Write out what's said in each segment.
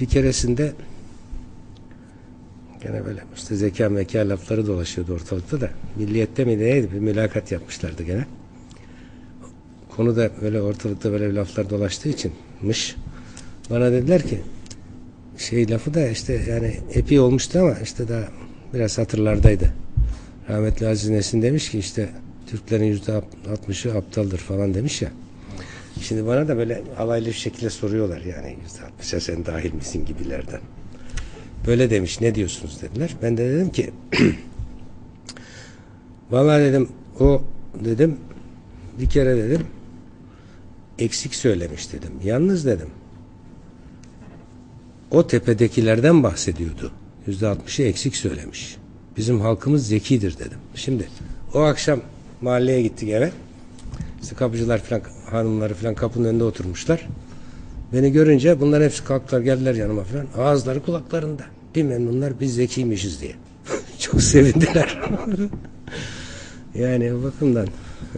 bir keresinde gene böyle işte zeka meka lafları dolaşıyordu ortalıkta da milliyette mi neydi bir mülakat yapmışlardı gene. Konu da böyle ortalıkta böyle laflar dolaştığı içinmiş. Bana dediler ki şey lafı da işte yani epey olmuştu ama işte daha biraz hatırlardaydı. Rahmetli Aziz Nesin demiş ki işte Türklerin yüzde altmışı aptaldır falan demiş ya. Şimdi bana da böyle alaylı bir şekilde soruyorlar yani yüzde altmışa sen dahil misin gibilerden. Böyle demiş ne diyorsunuz dediler. Ben de dedim ki vallahi dedim o dedim bir kere dedim eksik söylemiş dedim. Yalnız dedim o tepedekilerden bahsediyordu. Yüzde altmışı eksik söylemiş. Bizim halkımız zekidir dedim. Şimdi o akşam mahalleye gittik eve. İşte kapıcılar falan hanımları falan kapının önünde oturmuşlar. Beni görünce bunlar hepsi kalktılar geldiler yanıma falan. Ağızları kulaklarında. Bir memnunlar biz zekiymişiz diye. Çok sevindiler. yani o bakımdan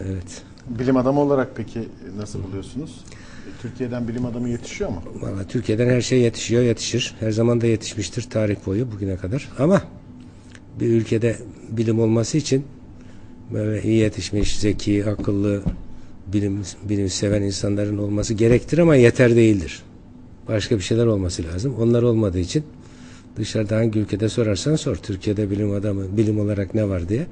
evet. Bilim adamı olarak peki nasıl buluyorsunuz? Türkiye'den bilim adamı yetişiyor mu? Valla Türkiye'den her şey yetişiyor, yetişir. Her zaman da yetişmiştir tarih boyu bugüne kadar. Ama bir ülkede bilim olması için böyle iyi yetişmiş, zeki, akıllı, bilim, bilim seven insanların olması gerektir ama yeter değildir. Başka bir şeyler olması lazım. Onlar olmadığı için dışarıda hangi ülkede sorarsan sor. Türkiye'de bilim adamı, bilim olarak ne var diye